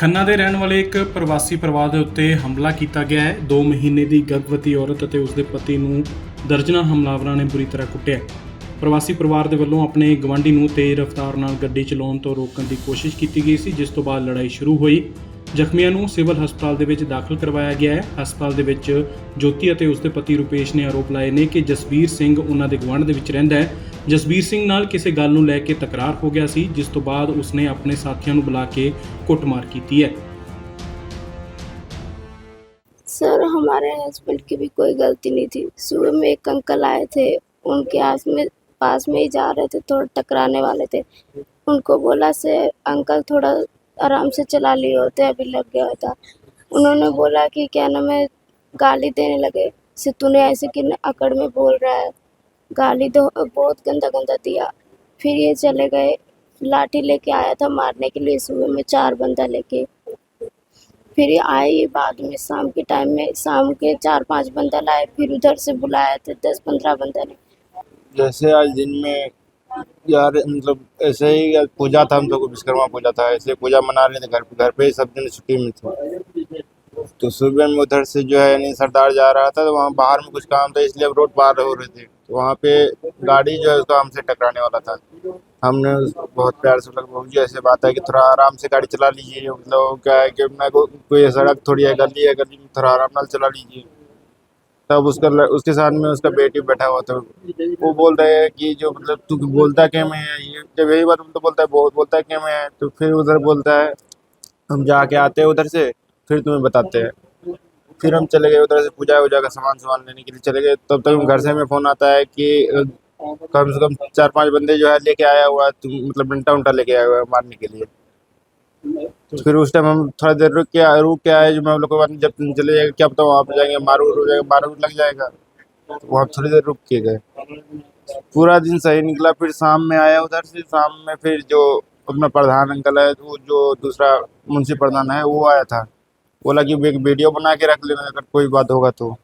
ਖੰਨਾ ਦੇ ਰਹਿਣ ਵਾਲੇ ਇੱਕ ਪ੍ਰਵਾਸੀ ਪਰਿਵਾਰ ਦੇ ਉੱਤੇ ਹਮਲਾ ਕੀਤਾ ਗਿਆ ਹੈ। 2 ਮਹੀਨੇ ਦੀ ਗਰਭਵਤੀ ਔਰਤ ਅਤੇ ਉਸਦੇ ਪਤੀ ਨੂੰ ਦਰਜਨਾਂ ਹਮਲਾਵਰਾਂ ਨੇ ਬੁਰੀ ਤਰ੍ਹਾਂ ਕੁੱਟਿਆ ਪ੍ਰਵਾਸੀ ਪਰਿਵਾਰ ਦੇ ਵੱਲੋਂ ਆਪਣੇ ਗਵਾਂਢੀ ਨੂੰ ਤੇਜ਼ ਰਫ਼ਤਾਰ ਨਾਲ ਗੱਡੀ ਚਲਾਉਣ ਤੋਂ ਰੋਕਣ ਦੀ ਕੋਸ਼ਿਸ਼ ਕੀਤੀ ਗਈ ਸੀ, ਜਿਸ ਤੋਂ ਬਾਅਦ ਲੜਾਈ ਸ਼ੁਰੂ ਹੋਈ। ਜ਼ਖਮੀਆਂ ਨੂੰ ਸਿਵਲ ਹਸਪਤਾਲ ਦੇ ਵਿੱਚ ਦਾਖਲ ਕਰਵਾਇਆ ਗਿਆ ਹੈ। ਹਸਪਤਾਲ ਦੇ ਵਿੱਚ ਜੋਤੀ ਅਤੇ ਉਸ ਦੇ ਪਤੀ ਰੂਪੇਸ਼ ਨੇ ਆਰੋਪ ਲਾਏ ਨੇ ਕਿ ਜਸਵੀਰ ਸਿੰਘ ਉਹਨਾਂ ਦੇ ਗੁਆਂਢ ਦੇ ਵਿੱਚ ਰਹਿੰਦਾ ਹੈ। ਜਸਵੀਰ ਸਿੰਘ ਨਾਲ ਕਿਸੇ ਗੱਲ ਨੂੰ ਲੈ ਕੇ ਤਕਰਾਰ ਹੋ ਗਿਆ ਸੀ ਜਿਸ ਤੋਂ ਬਾਅਦ ਉਸਨੇ ਆਪਣੇ ਸਾਥੀਆਂ ਨੂੰ ਬੁਲਾ ਕੇ ਕੁੱਟਮਾਰ ਕੀਤੀ ਹੈ सर हमारे हस्बैंड की भी कोई गलती नहीं थी सुबह में एक अंकल आए थे उनके आस में पास में ही जा रहे थे थोड़ा टकराने वाले थे उनको बोला से अंकल थोड़ा आराम से चला लिए होते अभी लग गया होता उन्होंने बोला कि क्या नाम है गाली देने लगे से तूने ऐसे कि अकड़ में बोल रहा है गाली तो बहुत गंदा गंदा दिया। फिर ये चले गए। लाठी लेके आया था मारने के लिए, सुबह में चार बंदा लेके। फिर आए ये बाद में, शाम के टाइम में, शाम के चार पाँच बंदा लाए। फिर उधर से बुलाए थे, दस पंद्रह बंदा ने जैसे आज दिन में यार मतलब ऐसे ही पूजा था, हम लोग विश्वकर्मा पूजा था। ऐसे पूजा मना रहे थे, घर घर पे सब दिन छुट्टी में थे। तो सुबह में उधर से जो है यानी सरदार जा रहा था तो वहाँ बाहर में कुछ काम था इसलिए रोड पार हो रहे थे। तो वहाँ पे गाड़ी जो है उसका हमसे टकराने वाला था। हमने बहुत प्यार से लगा जी ऐसे बात है कि थोड़ा आराम से गाड़ी चला लीजिए मतलब क्या है कि मैं को, कोई सड़क थोड़ी है गली है गली में थोड़ा आराम नाल चला लीजिए। तब उसका उसके साथ में उसका बेटी बैठा हुआ था। वो बोल रहे हैं कि जो मतलब तू बोलता क्या मैं ये जब यही बात तो बोलता है बहुत बोलता है क्या मैं तो फिर उधर बोलता है हम जाके आते हैं उधर से। फिर तुम्हें बताते हैं। फिर हम चले गए उधर से पूजा वूजा का सामान सामान लेने के लिए चले गए। तब तक घर से हमें फ़ोन आता है कि कम से कम चार पाँच बंदे जो है लेके आया हुआ है, तुम मतलब डंटा उंटा लेके आया हुआ है मारने के लिए। तो फिर उस टाइम हम थोड़ा देर रुक के रुक के आए जो मैं हम लोग को बाद जब चले जाएगा, क्या पता वहाँ पे जाएँगे, मारू हो जाएगा, मारू लग जाएगा। तो वहाँ थोड़ी देर रुक के गए। पूरा दिन सही निकला, फिर शाम में आया उधर से, शाम में फिर जो अपना प्रधान अंकल है, वो जो दूसरा मुंशी प्रधान है, वो आया था। बोला कि एक वीडियो बना के रख लेना, अगर कोई बात होगा तो।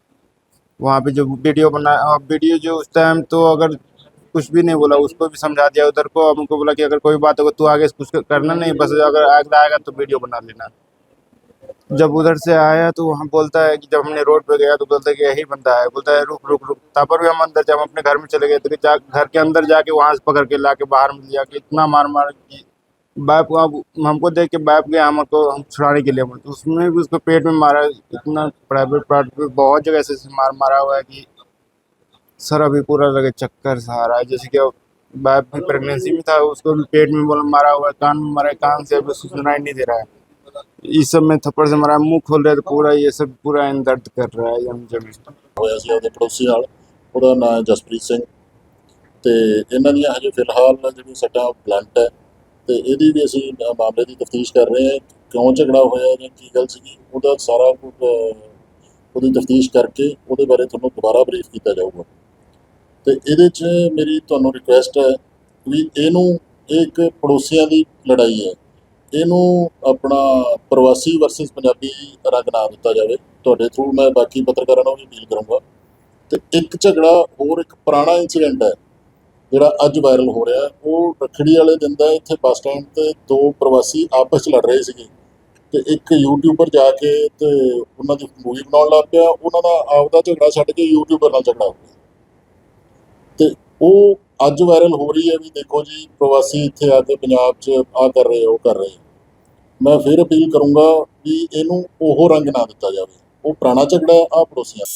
वहाँ पे जो वीडियो बना वीडियो जो उस टाइम तो अगर कुछ भी नहीं बोला, उसको भी समझा दिया, उधर को अब उनको बोला कि अगर कोई बात होगा तो आगे कुछ करना नहीं, बस अगर अगला आएगा तो वीडियो बना लेना। जब उधर से आया तो वहाँ बोलता है कि जब हमने रोड पे गया तो बोलता है कि यही बंदा है, बोलता है, रुक रुक रुक तब पर भी हम अंदर जब हम अपने घर में चले गए तो घर के अंदर जाके वहाँ से पकड़ के ला के बाहर में लिया कि इतना मार मार कि बाप अब हमको देख के बाप गया हमको हम छुड़ाने के लिए तो उसमें भी उसको पेट में मारा इतना प्राइवेट पार्ट पे बहुत जगह ऐसे ऐसे मार मारा हुआ है कि सर अभी पूरा लगे चक्कर सा आ रहा है जैसे कि अब बाप भी प्रेगनेंसी में था उसको भी पेट में बोला मारा हुआ है कान में मारा है कान से अभी सुनाई नहीं दे रहा है इस सब में थप्पड़ से मारा है, मुंह खोल रहे तो पूरा ये सब पूरा इन दर्द कर रहा है यम जमी ਹੋਇਆ ਸੀ ਉਹਦੇ ਪੜੋਸੀ ਨਾਲ ਉਹਦਾ ਨਾਮ ਹੈ ਜਸਪ੍ਰੀਤ ਸਿੰਘ ਤੇ ਇਹਨਾਂ ਦੀਆਂ ਹਜੇ ਫਿਲਹਾਲ ਜਿਹੜੀ ਸੱਟਾਂ ਬਲੰਟ ਹੈ ਤੇ ਇਹਦੀ ਵੀ ਅਸੀਂ ਮਾਮਲੇ ਦੀ ਤਫਤੀਸ਼ ਕਰ ਰਹੇ ਹਾਂ, ਕਿਉਂ ਝਗੜਾ ਹੋਇਆ ਜਾਂ ਕੀ ਗੱਲ ਸੀਗੀ, ਉਹਦਾ ਸਾਰਾ ਕੁਝ ਉਹਦੀ ਤਫਤੀਸ਼ ਕਰਕੇ ਉਹਦੇ ਬਾਰੇ ਤੁਹਾਨੂੰ ਦੁਬਾਰਾ ਬਰੀਫ ਕੀਤਾ ਜਾਊਗਾ। ਤੇ ਇਹਦੇ 'ਚ ਮੇਰੀ ਤੁਹਾਨੂੰ ਰਿਕੁਐਸਟ ਹੈ ਵੀ ਇਹਨੂੰ, ਇਹ ਇੱਕ ਪੜੋਸੀਆਂ ਦੀ ਲੜਾਈ ਹੈ। ਇਹਨੂੰ ਆਪਣਾ ਪ੍ਰਵਾਸੀ ਵਰਸਸ ਪੰਜਾਬੀ ਰੰਗ ਨਾ ਦਿੱਤਾ ਜਾਵੇ। ਤੁਹਾਡੇ ਥਰੂ ਮੈਂ ਬਾਕੀ ਪੱਤਰਕਾਰਾਂ ਨੂੰ ਵੀ ਅਪੀਲ ਕਰੂੰਗਾ। ਤੇ ਇੱਕ ਝਗੜਾ ਹੋਰ ਇੱਕ ਪੁਰਾਣਾ ਇਨਸੀਡੈਂਟ ਹੈ। ਜਿਹੜਾ ਅੱਜ ਵਾਇਰਲ ਹੋ ਰਿਹਾ, ਉਹ ਰੱਖੜੀ ਵਾਲੇ ਦਿਨ ਦਾ ਇੱਥੇ ਬੱਸ ਸਟੈਂਡ ਤੇ ਦੋ ਪ੍ਰਵਾਸੀ ਆਪਸ 'ਚ ਲੜ ਰਹੇ ਸੀਗੇ ਤੇ ਇੱਕ ਯੂਟਿਊਬਰ ਜਾ ਕੇ ਤੇ ਉਹਨਾਂ ਦੀ ਮੂਵੀ ਬਣਾਉਣ ਲੱਗ ਪਿਆ, ਉਹਨਾਂ ਦਾ ਆਪਦਾ ਝਗੜਾ ਛੱਡ ਕੇ ਯੂਟਿਊਬਰ ਨਾਲ ਝਗੜਾ ਹੋ ਗਿਆ। ਤੇ ਉਹ ਅੱਜ ਵਾਇਰਲ ਹੋ ਰਹੀ ਹੈ ਵੀ ਦੇਖੋ ਜੀ, ਪ੍ਰਵਾਸੀ ਇੱਥੇ ਆ ਕੇ ਪੰਜਾਬ 'ਚ ਆ ਕਰ ਰਹੇ ਉਹ ਕਰ ਰਹੇ ਮੈਂ ਫਿਰ ਅਪੀਲ ਕਰੂੰਗਾ ਵੀ ਇਹਨੂੰ ਉਹ ਰੰਗ ਨਾ ਦਿੱਤਾ ਜਾਵੇ, ਉਹ ਪੁਰਾਣਾ ਝਗੜਾ ਆ ਪੜੋਸੀਆਂ